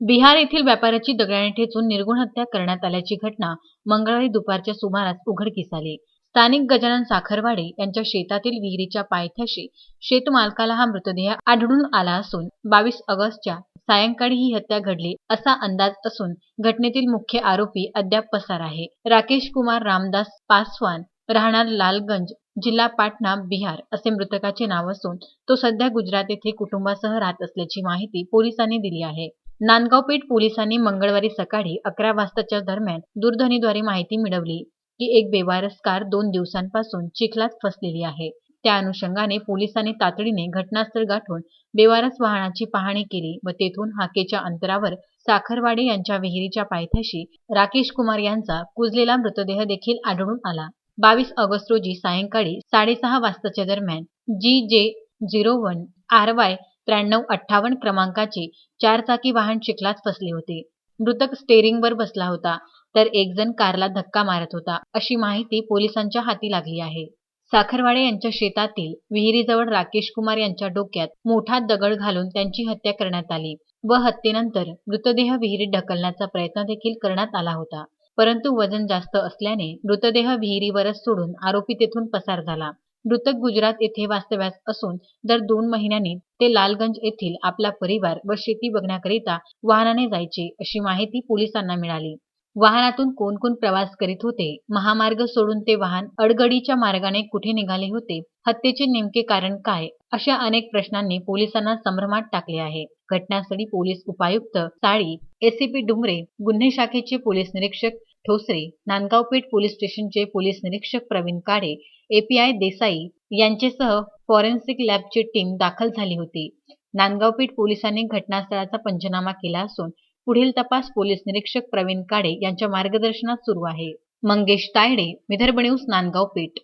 बिहार येथील व्यापाऱ्याची दगडाने ठेचून निर्गुण हत्या करण्यात आल्याची घटना मंगळवारी दुपारच्या सुमारास उघडकीस आली. स्थानिक गजानन साखरवाडे यांच्या शेतातील विहिरीच्या पायथ्याशी शेतमालकाला हा मृतदेह आढळून आला असून बावीस ऑगस्टच्या सायंकाळी ही हत्या घडली असा अंदाज असून घटनेतील मुख्य आरोपी अद्याप पसार आहे. राकेश कुमार रामदास पासवान राहणार लालगंज जिल्हा पाटणा बिहार असे मृतकाचे नाव असून तो सध्या गुजरात येथे कुटुंबासह राहत असल्याची माहिती पोलिसांनी दिली आहे. नांदगाव पेठ पोलिसांनी मंगळवारी सकाळी अकरा वाजताच्या दरम्यान दूरध्वनीद्वारे माहिती मिळवली की एक बेवारस कार दोन दिवसांपासून चिखलात फसलेली आहे. त्या अनुषंगाने पोलिसांनी तातडीने घटनास्थळ गाठून बेवारस वाहनाची पाहणी केली व तेथून हाकेच्या अंतरावर साखरवाडे यांच्या विहिरीच्या पायथ्याशी राकेश कुमार यांचा कुजलेला मृतदेह देखील आढळून आला. बावीस ऑगस्ट रोजी सायंकाळी साडेसहा वाजताच्या दरम्यान जी जे झिरो वन आर वाय त्र्याण्णव अठ्ठावन्न क्रमांकाचे चारचाकी वाहन चिखलात फसले होते. मृतक स्टेअरिंगवर बसला होता. तर एक जण कारला धक्का मारत होता अशी माहिती पोलिसांच्या हाती लागली आहे. साखरवाडे यांच्या शेतातील विहिरीजवळ राकेश कुमार यांच्या डोक्यात मोठा दगड घालून त्यांची हत्या करण्यात आली व हत्येनंतर मृतदेह विहिरीत ढकलण्याचा प्रयत्न देखील करण्यात आला होता. परंतु वजन जास्त असल्याने मृतदेह विहिरीवरच सोडून आरोपी तेथून पसार झाला. मृतक गुजरात येथे वास्तव्यास असून दर दोन महिन्यांनी ते लालगंज येथील आपला परिवार व शेती बघण्याकरिता वाहनाने जायचे अशी माहिती पोलिसांना मिळाली. वाहनातून कोण कोण प्रवास करीत होते महामार्ग सोडून ते वाहन अडगडीच्या मार्गाने कुठे निघाले होते हत्येचे नेमके कारण काय अशा अनेक प्रश्नांनी पोलिसांना संभ्रमात टाकले आहे. घटनास्थळी पोलीस उपायुक्त साळी एसीपी डुमरे गुन्हे शाखेचे पोलीस निरीक्षक ठोसरे नांदगाव पेठ पोलीस स्टेशनचे पोलीस निरीक्षक प्रवीण काडे एपीआय देसाई यांचेसह फॉरेन्सिक लॅबची टीम दाखल झाली होती. नांदगाव पेठ पोलिसांनी घटनास्थळाचा पंचनामा केला असून पुढील तपास पोलीस निरीक्षक प्रवीण काडे यांच्या मार्गदर्शनात सुरू आहे. मंगेश तायडे विदर्भ न्यूज नांदगाव पेठ.